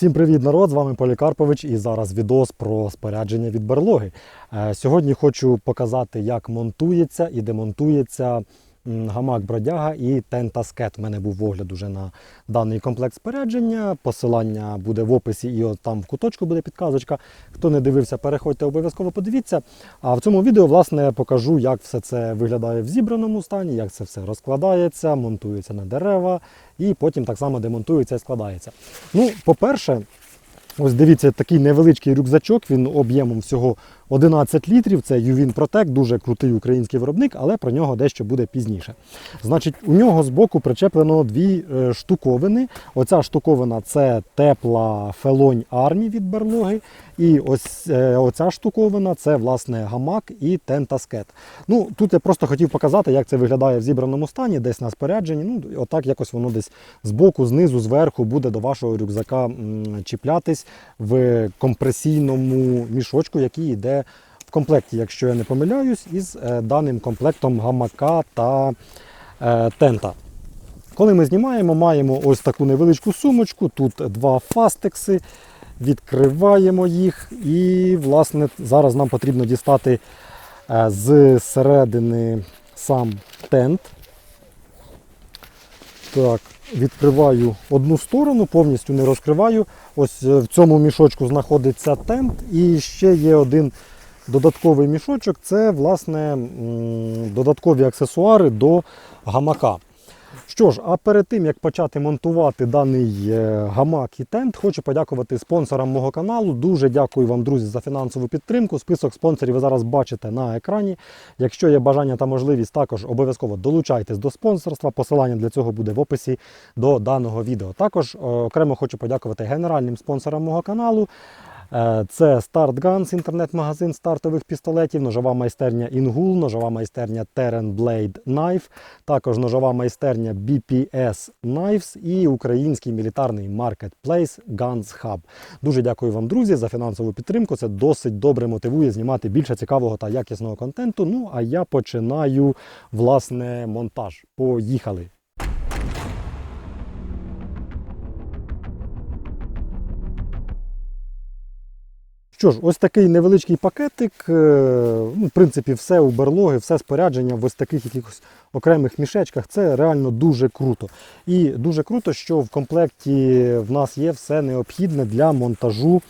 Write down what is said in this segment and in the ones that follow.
Всім привіт, народ! З вами Полікарпович і зараз відос про спорядження від берлоги. Е, Сьогодні хочу показати, як монтується і демонтується гамак бродяга і тентаскет. У мене був огляд уже на даний комплект спорядження. Посилання буде в описі і от там в куточку буде підказочка. Хто не дивився, переходьте обов'язково подивіться. А в цьому відео власне покажу, як все це виглядає в зібраному стані, як це все розкладається, монтується на дерева і потім так само демонтується і складається. Ну, по-перше, ось дивіться, такий невеличкий рюкзачок, він об'ємом всього 11 літрів. Це Ювін Protect, дуже крутий український виробник, але про нього дещо буде пізніше. Значить, у нього збоку причеплено дві е, штуковини. Оця штуковина це тепла фелонь армі від берлоги. І ось е, оця штуковина це власне гамак і тентаскет. Ну, тут я просто хотів показати, як це виглядає в зібраному стані, десь на спорядженні. Ну, отак якось воно десь збоку, знизу, зверху буде до вашого рюкзака чіплятись в компресійному мішочку, який йде в комплекті, якщо я не помиляюсь, із е, даним комплектом гамака та е, тента. Коли ми знімаємо, маємо ось таку невеличку сумочку, тут два фастекси, відкриваємо їх, і, власне, зараз нам потрібно дістати е, з середини сам тент. Так, відкриваю одну сторону, повністю не розкриваю. Ось е, в цьому мішочку знаходиться тент, і ще є один додатковий мішочок це власне додаткові аксесуари до гамака. Що ж, а перед тим як почати монтувати даний е, гамак і тент, хочу подякувати спонсорам мого каналу. Дуже дякую вам, друзі, за фінансову підтримку. Список спонсорів ви зараз бачите на екрані. Якщо є бажання та можливість, також обов'язково долучайтесь до спонсорства. Посилання для цього буде в описі до даного відео. Також е, окремо хочу подякувати генеральним спонсорам мого каналу. Е, Це Start Guns, інтернет-магазин стартових пістолетів, ножова майстерня Ingul, ножова майстерня Terran Blade Knife, також ножова майстерня BPS Knives і український мілітарний маркетплейс Guns Hub. Дуже дякую вам, друзі, за фінансову підтримку. Це досить добре мотивує знімати більше цікавого та якісного контенту. Ну а я починаю власне монтаж. Поїхали! Що ж, ось такий невеличкий пакетик. е, Ну, в принципі, все у берлоги, все спорядження в ось таких якихось окремих мішечках. Це реально дуже круто. І дуже круто, що в комплекті в нас є все необхідне для монтажу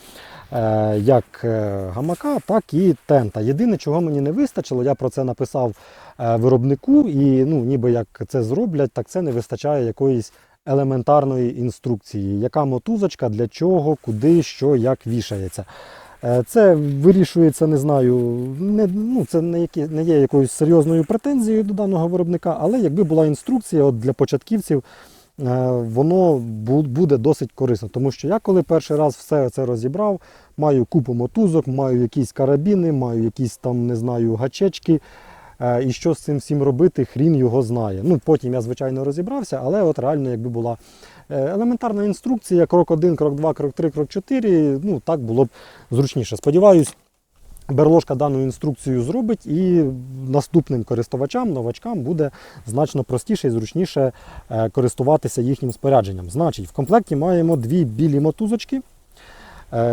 е, як е, гамака, так і тента. Єдине, чого мені не вистачило, я про це написав виробнику, і ну, ніби як це зроблять, так це не вистачає якоїсь елементарної інструкції, яка мотузочка, для чого, куди, що, як вішається. Е, Це вирішується, не знаю, не, ну, це не, які, не є якоюсь серйозною претензією до даного виробника, але якби була інструкція от для початківців, е, воно буде досить корисно. Тому що я коли перший раз все це розібрав, маю купу мотузок, маю якісь карабіни, маю якісь там, не знаю, гачечки. Е, І що з цим всім робити, хрін його знає. Ну, потім я, звичайно, розібрався, але от реально, якби була елементарна інструкція, крок 1, крок 2, крок 3, крок 4, ну так було б зручніше. Сподіваюсь, Берложка дану інструкцію зробить і наступним користувачам, новачкам буде значно простіше і зручніше е, користуватися їхнім спорядженням. Значить, в комплекті маємо дві білі мотузочки, е,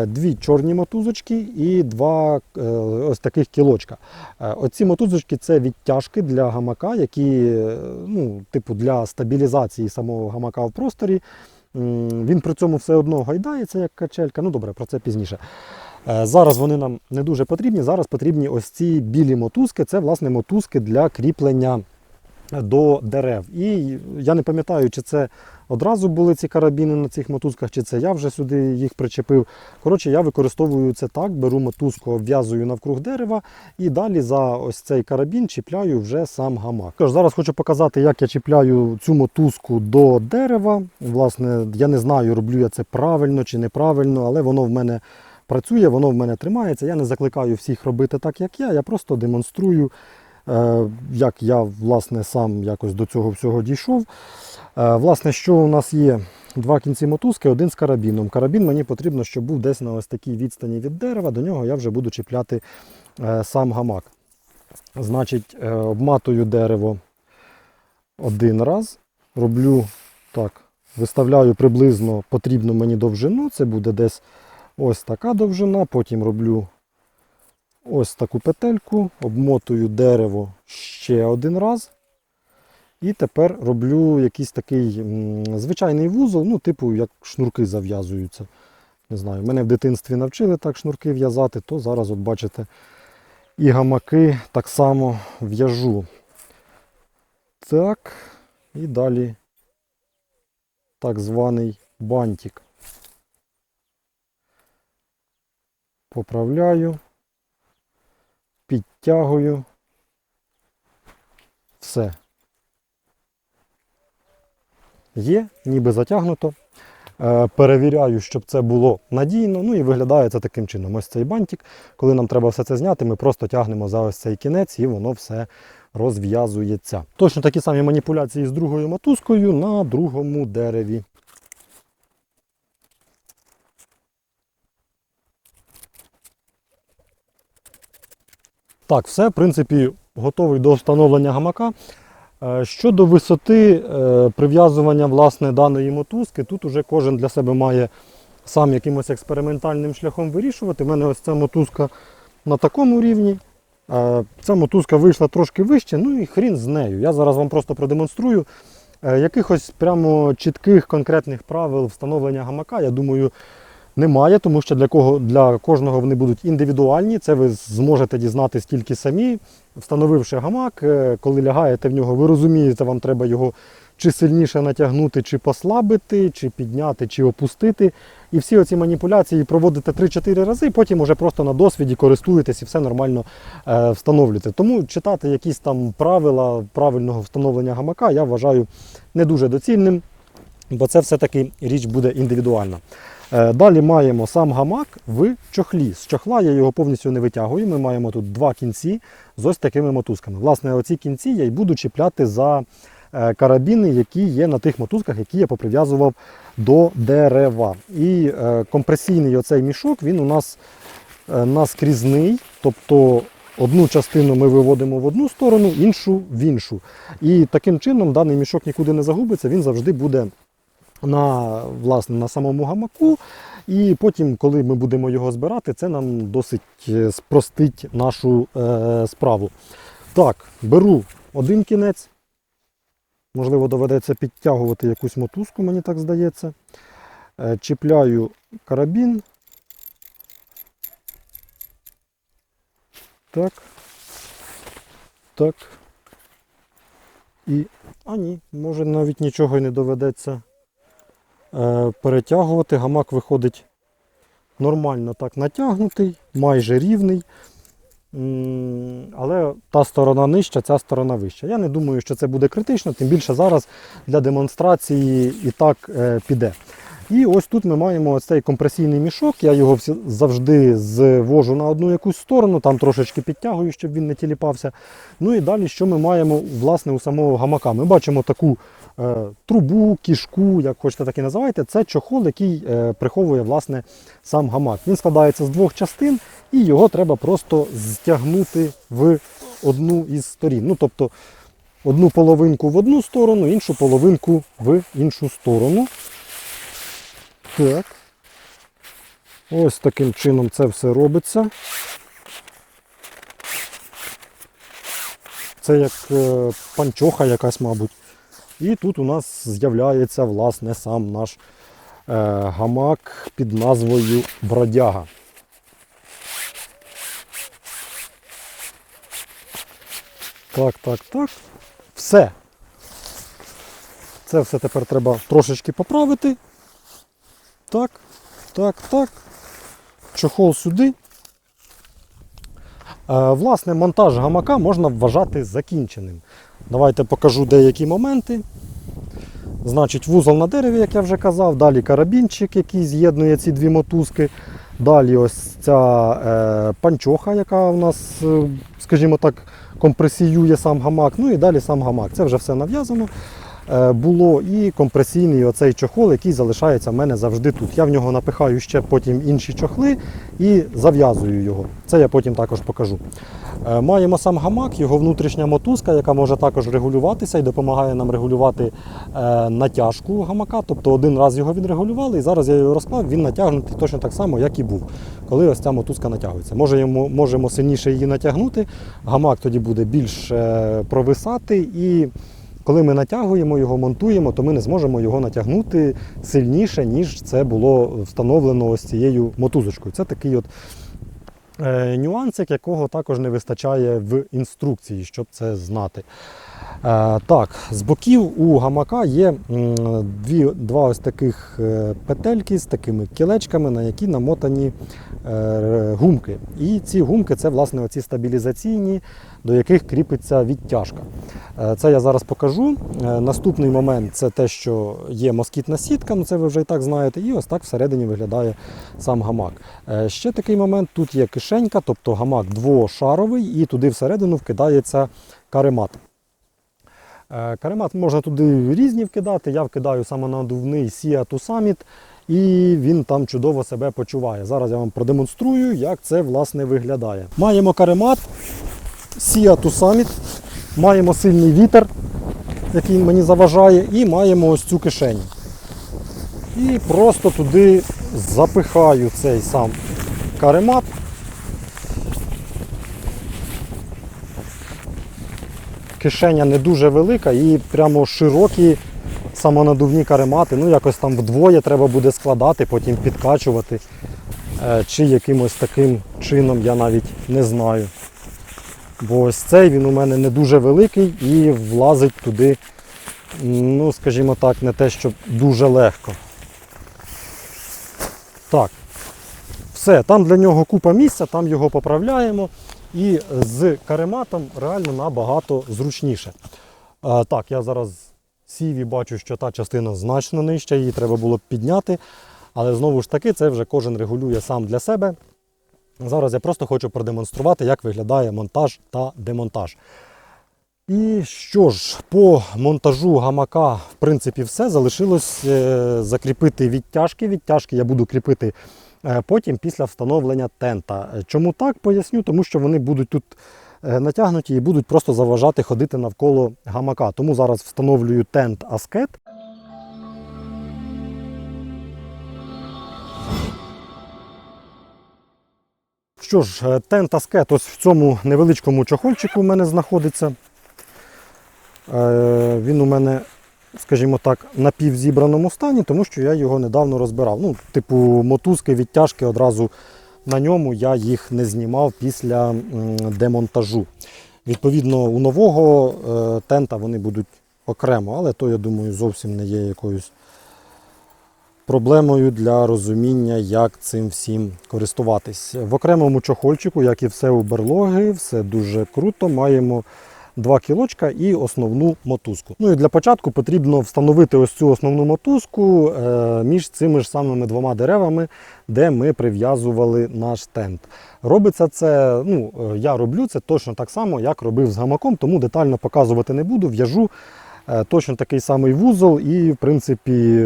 дві чорні мотузочки і два е, ось таких кілочка. Е, Оці мотузочки це відтяжки для гамака, які е, ну, типу для стабілізації самого гамака в просторі. Він при цьому все одно гайдається як качелька. Ну добре, про це пізніше. Е, Зараз вони нам не дуже потрібні. Зараз потрібні ось ці білі мотузки. Це власне мотузки для кріплення до дерев. І я не пам'ятаю, чи це одразу були ці карабіни на цих мотузках, чи це я вже сюди їх причепив. Коротше, я використовую це так, беру мотузку, обв'язую навкруг дерева і далі за ось цей карабін чіпляю вже сам гамак. Тож зараз хочу показати, як я чіпляю цю мотузку до дерева. Власне, я не знаю, роблю я це правильно чи неправильно, але воно в мене працює, воно в мене тримається. Я не закликаю всіх робити так, як я. Я просто демонструю, як я власне сам якось до цього всього дійшов. Е, Власне, що у нас є? Два кінці мотузки, один з карабіном. Карабін мені потрібно, щоб був десь на ось такій відстані від дерева. До нього я вже буду чіпляти е, сам гамак. Значить, е, обматую дерево один раз, роблю так, виставляю приблизно потрібну мені довжину. Це буде десь ось така довжина. Потім роблю ось таку петельку, обмотую дерево ще один раз. І тепер роблю якийсь такий звичайний вузол, ну, типу, як шнурки зав'язуються. Не знаю, мене в дитинстві навчили так шнурки в'язати, то зараз, от бачите, і гамаки так само в'яжу. Так, і далі так званий бантик. Поправляю, підтягую. Все. Є, ніби затягнуто. Е, Перевіряю, щоб це було надійно. Ну і виглядає це таким чином. Ось цей бантик. Коли нам треба все це зняти, ми просто тягнемо за ось цей кінець і воно все розв'язується. Точно такі самі маніпуляції з другою мотузкою на другому дереві. Так, все, в принципі, готовий до встановлення гамака. Е, Щодо висоти е, прив'язування власне даної мотузки, тут уже кожен для себе має сам якимось експериментальним шляхом вирішувати. У мене ось ця мотузка на такому рівні. Е, Ця мотузка вийшла трошки вище, ну і хрін з нею. Я зараз вам просто продемонструю. Якихось прямо чітких конкретних правил встановлення гамака, я думаю, немає, тому що для, кого, для кожного вони будуть індивідуальні. Це ви зможете дізнатись тільки самі, встановивши гамак, е, коли лягаєте в нього, ви розумієте, вам треба його чи сильніше натягнути, чи послабити, чи підняти, чи опустити. І всі оці маніпуляції проводите 3-4 рази, потім уже просто на досвіді користуєтесь і все нормально е, встановлюєте. Тому читати якісь там правила правильного встановлення гамака я вважаю не дуже доцільним, бо це все-таки річ буде індивідуальна. Е, Далі маємо сам гамак в чохлі. З чохла я його повністю не витягую. Ми маємо тут два кінці з ось такими мотузками. Власне, оці кінці я й буду чіпляти за е, карабіни, які є на тих мотузках, які я поприв'язував до дерева. І е, компресійний оцей мішок він у нас наскрізний, тобто одну частину ми виводимо в одну сторону, іншу в іншу. І таким чином даний мішок нікуди не загубиться, він завжди буде на, власне, на самому гамаку. І потім, коли ми будемо його збирати, це нам досить е, спростить нашу е, справу. Так, беру один кінець. Можливо, доведеться підтягувати якусь мотузку, мені так здається. Е, чіпляю карабін. Так. Так. І. А ні, може навіть нічого й не доведеться перетягувати. Гамак виходить нормально так натягнутий, майже рівний. Але та сторона нижча, ця сторона вища. Я не думаю, що це буде критично, тим більше зараз для демонстрації і так е, піде. І ось тут ми маємо цей компресійний мішок. Я його завжди звожу на одну якусь сторону, там трошечки підтягую, щоб він не тіліпався. Ну і далі, що ми маємо власне у самого гамака? Ми бачимо таку е, трубу, кішку, як хочете так і називайте. Це чохол, який е, приховує власне сам гамак. Він складається з двох частин, і його треба просто стягнути в одну із сторін. Ну, тобто одну половинку в одну сторону, іншу половинку в іншу сторону. Так. Ось таким чином це все робиться. Це як е, панчоха якась, мабуть. І тут у нас з'являється власне сам наш е, гамак під назвою Бродяга. Так, так, так. Все. Це все тепер треба трошечки поправити. Так, так, так. Чохол сюди. Е, Власне, монтаж гамака можна вважати закінченим. Давайте покажу деякі моменти. Значить, вузол на дереві, як я вже казав, далі карабінчик, який з'єднує ці дві мотузки. Далі ось ця е, панчоха, яка у нас, е, скажімо так, компресіює сам гамак. Ну і далі сам гамак. Це вже все нав'язано. Е, було, і компресійний оцей чохол, який залишається в мене завжди тут. Я в нього напихаю ще потім інші чохли і зав'язую його. Це я потім також покажу. Е, Маємо сам гамак, його внутрішня мотузка, яка може також регулюватися і допомагає нам регулювати е, натяжку гамака. Тобто один раз його відрегулювали, і зараз я його розклав, він натягнутий точно так само, як і був, коли ось ця мотузка натягується. Можемо, можемо сильніше її натягнути, гамак тоді буде більш провисати і. Коли ми натягуємо його, монтуємо, то ми не зможемо його натягнути сильніше, ніж це було встановлено ось цією мотузочкою. Це такий от е, нюансик, якого також не вистачає в інструкції, щоб це знати. Е, так, з боків у гамака є дві, два ось таких е, петельки з такими кілечками, на які намотані е, гумки. І ці гумки це власне оці стабілізаційні, до яких кріпиться відтяжка. Це я зараз покажу. Наступний момент це те, що є москітна сітка, ну це ви вже і так знаєте, і ось так всередині виглядає сам гамак. Ще такий момент: тут є кишенька, тобто гамак двошаровий, і туди всередину вкидається каремат. Е, Каремат можна туди різні вкидати. Я вкидаю самонадувний Sia to Summit, і він там чудово себе почуває. Зараз я вам продемонструю, як це власне виглядає. Маємо каремат Sia to Summit, маємо сильний вітер, який мені заважає, і маємо ось цю кишеню. І просто туди запихаю цей сам каремат. Кишеня не дуже велика і прямо широкі самонадувні каремати. Ну, якось там вдвоє треба буде складати, потім підкачувати. Е, Чи якимось таким чином я навіть не знаю. Бо ось цей він у мене не дуже великий і влазить туди, ну, скажімо так, не те, щоб дуже легко. Так. Все, там для нього купа місця, там його поправляємо. І з карематом реально набагато зручніше. А, так, я зараз сів і бачу, що та частина значно нижча, її треба було підняти. Але знову ж таки, це вже кожен регулює сам для себе. Зараз я просто хочу продемонструвати, як виглядає монтаж та демонтаж. І що ж, по монтажу гамака, в принципі, все. Залишилось е, закріпити відтяжки. Відтяжки я буду кріпити е, потім після встановлення тента. Е, Чому так поясню? Тому що вони будуть тут е, натягнуті і будуть просто заважати ходити навколо гамака. Тому зараз встановлюю тент Аскет. Що ж, е, тент Аскет ось в цьому невеличкому чохольчику у мене знаходиться. Е, Він у мене, скажімо так, напівзібраному стані, тому що я його недавно розбирав. Ну, типу, мотузки, відтяжки одразу на ньому я їх не знімав після демонтажу. Відповідно, у нового е, тента вони будуть окремо, але то, я думаю, зовсім не є якоюсь проблемою для розуміння, як цим всім користуватись. В окремому чохольчику, як і все у берлоги, все дуже круто. Маємо два кілочка і основну мотузку. Ну і для початку потрібно встановити ось цю основну мотузку е, між цими ж самими двома деревами, де ми прив'язували наш тент. Робиться це, ну е, я роблю це точно так само, як робив з гамаком, тому детально показувати не буду. В'яжу е, точно такий самий вузол, і в принципі,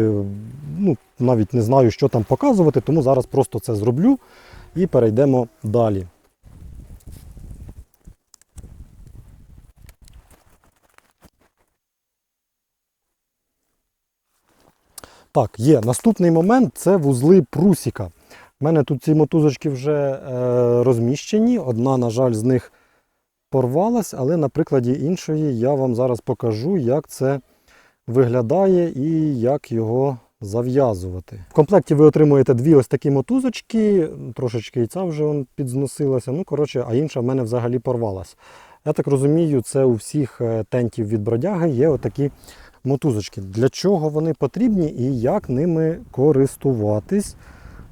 ну навіть не знаю, що там показувати, тому зараз просто це зроблю і перейдемо далі. Так, є. Наступний момент це вузли прусіка. У мене тут ці мотузочки вже е, розміщені. Одна, на жаль, з них порвалась, але на прикладі іншої я вам зараз покажу, як це виглядає і як його зав'язувати. В комплекті ви отримуєте дві ось такі мотузочки, трошечки і ця вже підзносилася. Ну, коротше, а інша в мене взагалі порвалась. Я так розумію, це у всіх е, тентів від бродяги є отакі мотузочки. Для чого вони потрібні і як ними користуватись?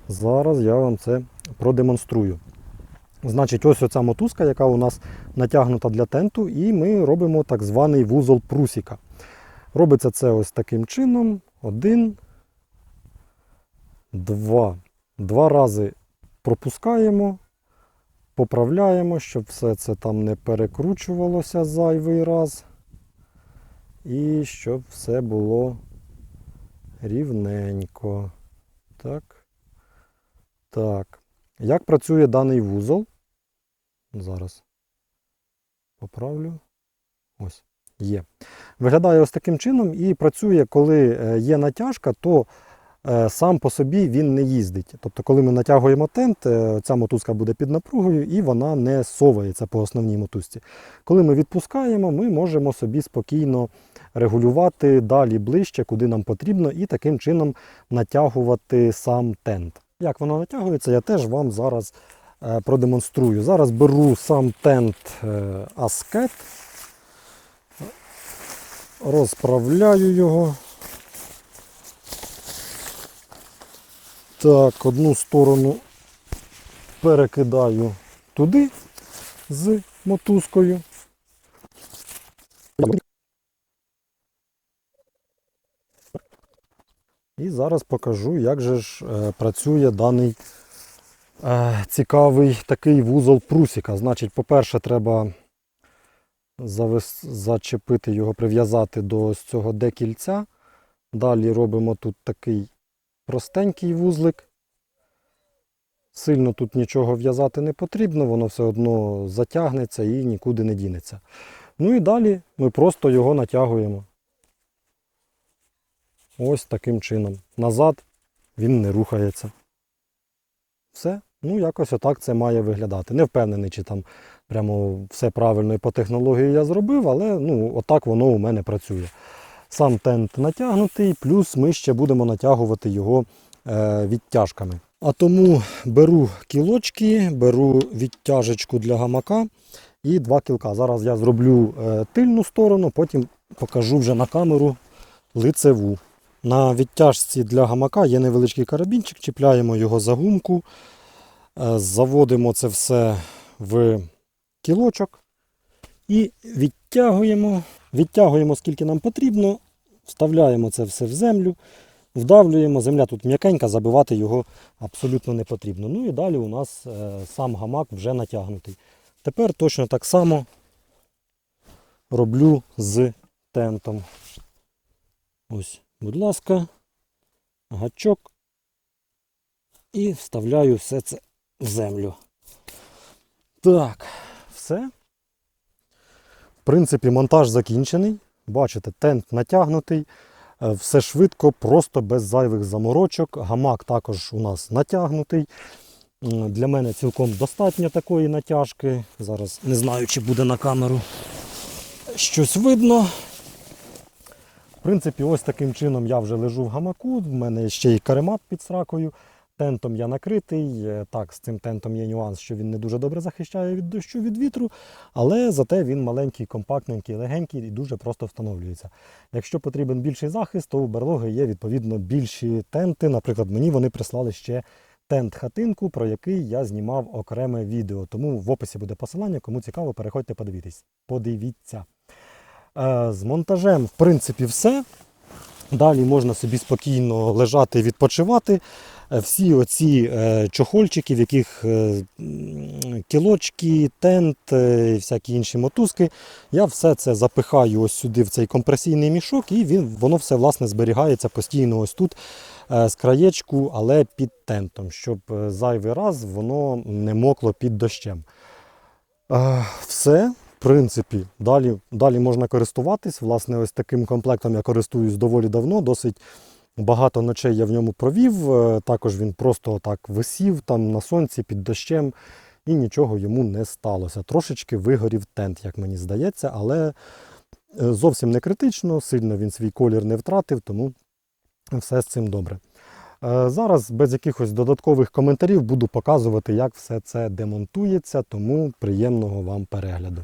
Зараз я вам це продемонструю. Значить, ось оця мотузка, яка у нас натягнута для тенту, і ми робимо так званий вузол прусіка. Робиться це ось таким чином. Один, два. Два рази пропускаємо, поправляємо, щоб все це там не перекручувалося зайвий раз. І щоб все було рівненько. Так. Так. Як працює даний вузол? Зараз поправлю. Ось, є. Виглядає ось таким чином і працює, коли е, є натяжка, то сам по собі він не їздить. Тобто, коли ми натягуємо тент, е, ця мотузка буде під напругою і вона не совається по основній мотузці. Коли ми відпускаємо, ми можемо собі спокійно регулювати далі ближче, куди нам потрібно, і таким чином натягувати сам тент. Як воно натягується, я теж вам зараз е, продемонструю. Зараз беру сам тент е, Аскет, розправляю його. Так, одну сторону перекидаю туди з мотузкою. І зараз покажу, як же ж е, працює даний е, цікавий такий вузол прусіка. Значить, по-перше, треба завес... зачепити його, прив'язати до ось цього декільця. Далі робимо тут такий простенький вузлик. Сильно тут нічого в'язати не потрібно, воно все одно затягнеться і нікуди не дінеться. Ну і далі ми просто його натягуємо. Ось таким чином. Назад він не рухається. Все. Ну, якось отак це має виглядати. Не впевнений, чи там прямо все правильно і по технології я зробив, але ну, отак воно у мене працює. Сам тент натягнутий, плюс ми ще будемо натягувати його е, відтяжками. А тому беру кілочки, беру відтяжечку для гамака і два кілка. Зараз я зроблю е, тильну сторону, потім покажу вже на камеру лицеву. На відтяжці для гамака є невеличкий карабінчик, чіпляємо його за гумку, е, заводимо це все в кілочок і відтягуємо, відтягуємо скільки нам потрібно, вставляємо це все в землю, вдавлюємо. Земля тут м'якенька, забивати його абсолютно не потрібно. Ну і далі у нас е, сам гамак вже натягнутий. Тепер точно так само роблю з тентом. Ось, будь ласка, гачок і вставляю все це в землю. Так, все. В принципі, монтаж закінчений. Бачите, тент натягнутий. Е, Все швидко, просто без зайвих заморочок. Гамак також у нас натягнутий. Для мене цілком достатньо такої натяжки. Зараз не знаю, чи буде на камеру щось видно. В принципі, ось таким чином я вже лежу в гамаку. В мене ще й каремат під сракою. Тентом я накритий. Е, Так, з цим тентом є нюанс, що він не дуже добре захищає від дощу, від вітру, але зате він маленький, компактненький, легенький і дуже просто встановлюється. Якщо потрібен більший захист, то у берлоги є відповідно більші тенти. Наприклад, мені вони прислали ще тент-хатинку, про який я знімав окреме відео. Тому в описі буде посилання. Кому цікаво, переходьте, подивіться. Подивіться. Е, З монтажем, в принципі, все. Далі можна собі спокійно лежати, відпочивати. Е, Всі оці е, чохольчики, в яких е, кілочки, тент, і всякі інші мотузки, я все це запихаю ось сюди в цей компресійний мішок, і він, воно все власне зберігається постійно ось тут з краєчку, але під тентом, щоб зайвий раз воно не мокло під дощем. Все. В принципі, далі, далі можна користуватись. Власне, ось таким комплектом я користуюсь доволі давно, досить багато ночей я в ньому провів. Е, Також він просто так висів там на сонці під дощем і нічого йому не сталося. Трошечки вигорів тент, як мені здається, але е, зовсім не критично, сильно він свій колір не втратив, тому все з цим добре. Е, Зараз без якихось додаткових коментарів буду показувати, як все це демонтується, тому приємного вам перегляду.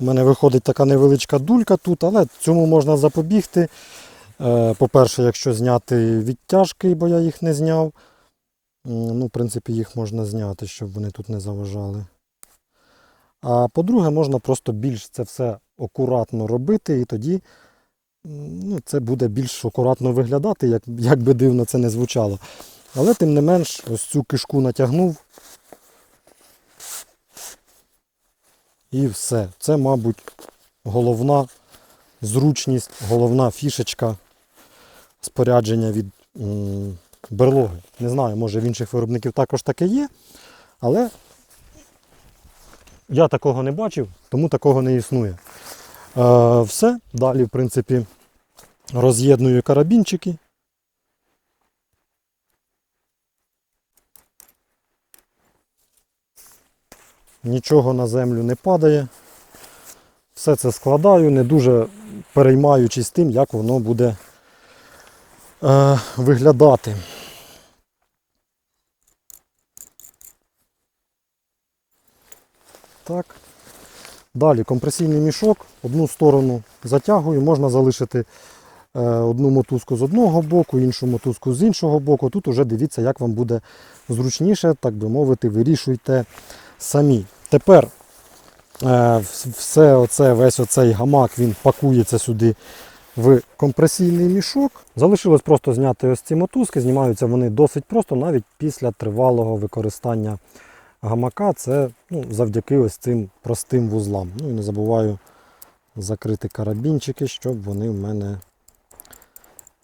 У мене виходить така невеличка дулька тут, але цьому можна запобігти. Е, По-перше, якщо зняти відтяжки, бо я їх не зняв. Ну, в принципі, їх можна зняти, щоб вони тут не заважали. А по-друге, можна просто більш це все акуратно робити, і тоді ну, це буде більш акуратно виглядати, як, як би дивно це не звучало. Але тим не менш, ось цю кишку натягнув. І все. Це, мабуть, головна зручність, головна фішечка спорядження від берлоги. Не знаю, може в інших виробників також таке є, але я такого не бачив, тому такого не існує. Е, все. Далі, в принципі, роз'єдную карабінчики. Нічого на землю не падає. Все це складаю, не дуже переймаючись тим, як воно буде е, виглядати. Так. Далі компресійний мішок, одну сторону затягую, можна залишити е, одну мотузку з одного боку, іншу мотузку з іншого боку. Тут уже дивіться, як вам буде зручніше, так би мовити, вирішуйте самі. Тепер е, все оце, весь оцей гамак він пакується сюди в компресійний мішок. Залишилось просто зняти ось ці мотузки. Знімаються вони досить просто, навіть після тривалого використання гамака. Це ну, завдяки ось цим простим вузлам. Ну і не забуваю закрити карабінчики, щоб вони в мене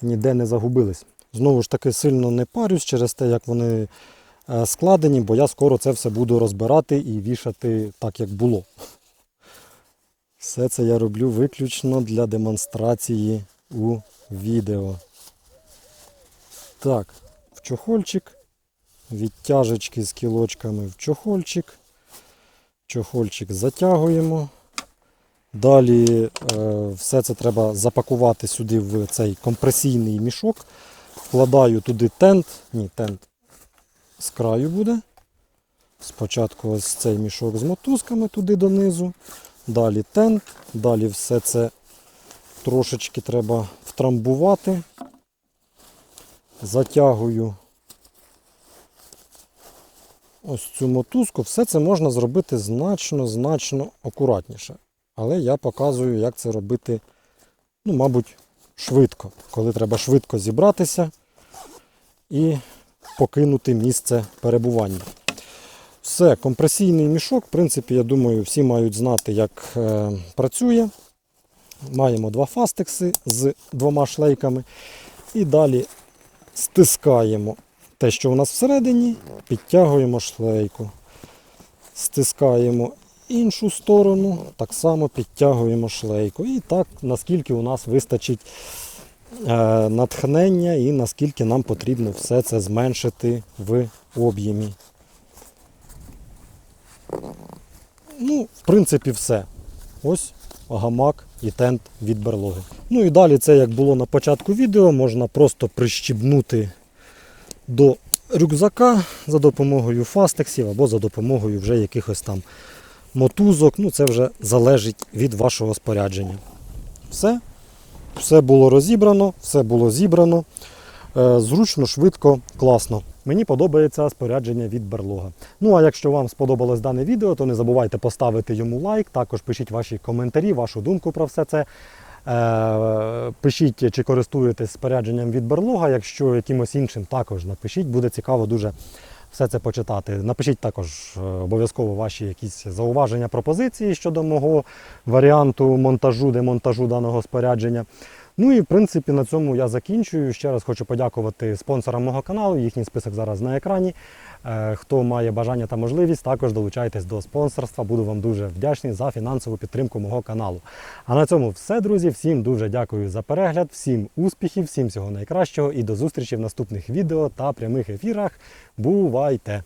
ніде не загубились. Знову ж таки, сильно не парюсь через те, як вони складені, бо я скоро це все буду розбирати і вішати так, як було. Все це я роблю виключно для демонстрації у відео. Так, в чохольчик, відтяжечки з кілочками в чохольчик. Чохольчик затягуємо. Далі е, все це треба запакувати сюди в цей компресійний мішок. Вкладаю туди тент. Ні, тент з краю буде. Спочатку ось цей мішок з мотузками туди донизу. Далі тент, далі все це трошечки треба втрамбувати. Затягую ось цю мотузку. Все це можна зробити значно-значно акуратніше. Але я показую, як це робити, ну, мабуть, швидко. Коли треба швидко зібратися і покинути місце перебування. Все, компресійний мішок, в принципі, я думаю, всі мають знати, як е, працює. Маємо два фастекси з двома шлейками. І далі стискаємо те, що у нас всередині, підтягуємо шлейку. Стискаємо іншу сторону, так само підтягуємо шлейку. І так, наскільки у нас вистачить натхнення і наскільки нам потрібно все це зменшити в об'ємі. Ну, в принципі, все. Ось гамак і тент від берлоги. Ну і далі це, як було на початку відео, можна просто прищібнути до рюкзака за допомогою фастексів або за допомогою вже якихось там мотузок. Ну, це вже залежить від вашого спорядження. Все. Все було розібрано, все було зібрано. Е, Зручно, швидко, класно. Мені подобається спорядження від берлога. Ну а якщо вам сподобалось дане відео, то не забувайте поставити йому лайк. Також пишіть ваші коментарі, вашу думку про все це. Е, Пишіть, чи користуєтесь спорядженням від берлога. Якщо якимось іншим, також напишіть, буде цікаво дуже все це почитати. Напишіть також е, обов'язково ваші якісь зауваження, пропозиції щодо мого варіанту монтажу, демонтажу даного спорядження. Ну і в принципі на цьому я закінчую. Ще раз хочу подякувати спонсорам мого каналу. Їхній список зараз на екрані. Е, Хто має бажання та можливість, також долучайтесь до спонсорства. Буду вам дуже вдячний за фінансову підтримку мого каналу. А на цьому все, друзі. Всім дуже дякую за перегляд, всім успіхів, всім всього найкращого і до зустрічі в наступних відео та прямих ефірах. Бувайте!